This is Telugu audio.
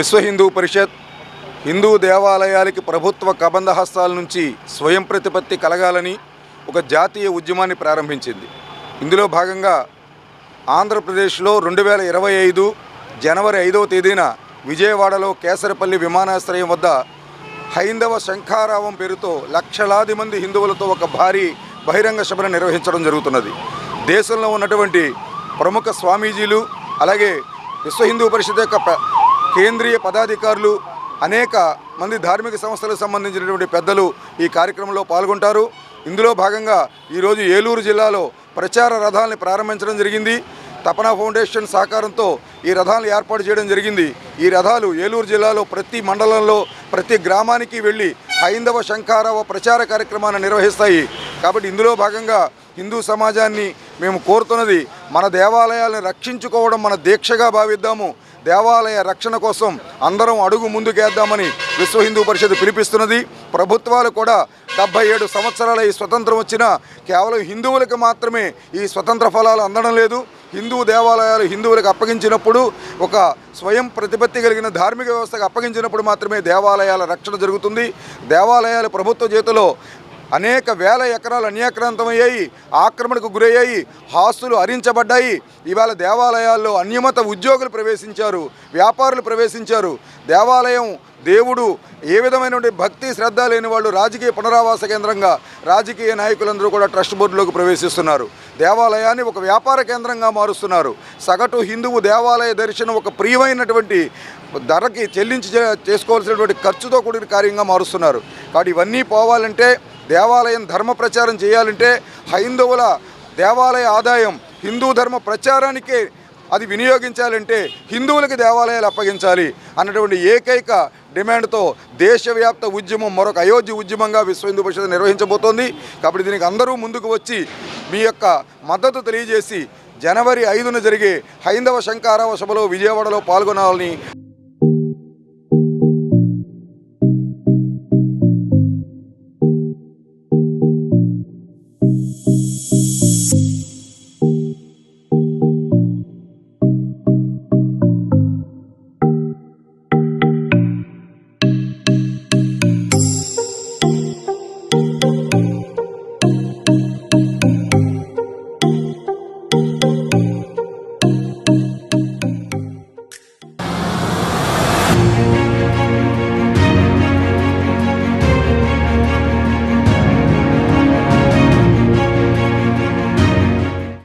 విశ్వ హిందూ పరిషత్ హిందూ దేవాలయాలకి ప్రభుత్వ కబంధ హస్తాల నుంచి స్వయం ప్రతిపత్తి కలగాలని ఒక జాతీయ ఉద్యమాన్ని ప్రారంభించింది. ఇందులో భాగంగా ఆంధ్రప్రదేశ్లో రెండు వేల ఇరవై ఐదు జనవరి ఐదవ తేదీన విజయవాడలో కేసరపల్లి విమానాశ్రయం వద్ద హైందవ శంఖారావం పేరుతో లక్షలాది మంది హిందువులతో ఒక భారీ బహిరంగ సభను నిర్వహించడం జరుగుతున్నది. దేశంలో ఉన్నటువంటి ప్రముఖ స్వామీజీలు అలాగే విశ్వ హిందూ పరిషత్ యొక్క కేంద్రీయ పదాధికారులు అనేక మంది ధార్మిక సంస్థలకు సంబంధించినటువంటి పెద్దలు ఈ కార్యక్రమంలో పాల్గొంటారు. ఇందులో భాగంగా ఈరోజు ఏలూరు జిల్లాలో ప్రచార రథాలని ప్రారంభించడం జరిగింది. తపనా ఫౌండేషన్ సహకారంతో ఈ రథాలను ఏర్పాటు చేయడం జరిగింది. ఈ రథాలు ఏలూరు జిల్లాలో ప్రతి మండలంలో ప్రతి గ్రామానికి వెళ్ళి హైందవ శంఖారవ ప్రచార కార్యక్రమాన్ని నిర్వహిస్తాయి. కాబట్టి ఇందులో భాగంగా హిందూ సమాజాన్ని మేము కోరుతున్నది మన దేవాలయాలను రక్షించుకోవడం మన దీక్షగా భావిద్దాము. దేవాలయ రక్షణ కోసం అందరం అడుగు ముందుకేద్దామని విశ్వ హిందూ పరిషత్ పిలిపిస్తున్నది. ప్రభుత్వాలు కూడా డెబ్బై ఏడు సంవత్సరాల ఈ స్వతంత్రం వచ్చినా కేవలం హిందువులకు మాత్రమే ఈ స్వతంత్ర ఫలాలు అందడం లేదు. హిందూ దేవాలయాలు హిందువులకు అప్పగించినప్పుడు ఒక స్వయం ప్రతిపత్తి కలిగిన ధార్మిక వ్యవస్థకు అప్పగించినప్పుడు మాత్రమే దేవాలయాల రక్షణ జరుగుతుంది. దేవాలయాలు ప్రభుత్వ చేతిలో అనేక వేల ఎకరాలు అన్యాక్రాంతమయ్యాయి ఆక్రమణకు గురయ్యాయి ఆస్తులు హరించబడ్డాయి ఇవాళ దేవాలయాల్లో అన్యమత ఉద్యోగులు ప్రవేశించారు వ్యాపారులు ప్రవేశించారు. దేవాలయం దేవుడు ఏ విధమైనటువంటి భక్తి శ్రద్ధ లేని వాళ్ళు రాజకీయ పునరావాస కేంద్రంగా రాజకీయ నాయకులందరూ కూడా ట్రస్ట్ బోర్డులోకి ప్రవేశిస్తున్నారు. దేవాలయాన్ని ఒక వ్యాపార కేంద్రంగా మారుస్తున్నారు. సగటు హిందువు దేవాలయ దర్శనం ఒక ప్రియమైనటువంటి ధరకి చెల్లించి చే- చేసుకోవాల్సినటువంటి ఖర్చుతో కూడిన కార్యంగా మారుస్తున్నారు. కాబట్టి ఇవన్నీ పోవాలంటే దేవాలయం ధర్మ ప్రచారం చేయాలంటే హైందవుల దేవాలయ ఆదాయం హిందూ ధర్మ ప్రచారానికే అది వినియోగించాలంటే హిందువులకి దేవాలయాలు అప్పగించాలి అన్నటువంటి ఏకైక డిమాండ్తో దేశవ్యాప్త ఉద్యమం మరొక అయోధ్య ఉద్యమంగా విశ్వ హిందూ పరిషత్ నిర్వహించబోతోంది. కాబట్టి దీనికి అందరూ ముందుకు వచ్చి మీ యొక్క మద్దతు తెలియజేసి జనవరి ఐదున జరిగే హైందవ శంకారావ సభలో విజయవాడలో పాల్గొనాలని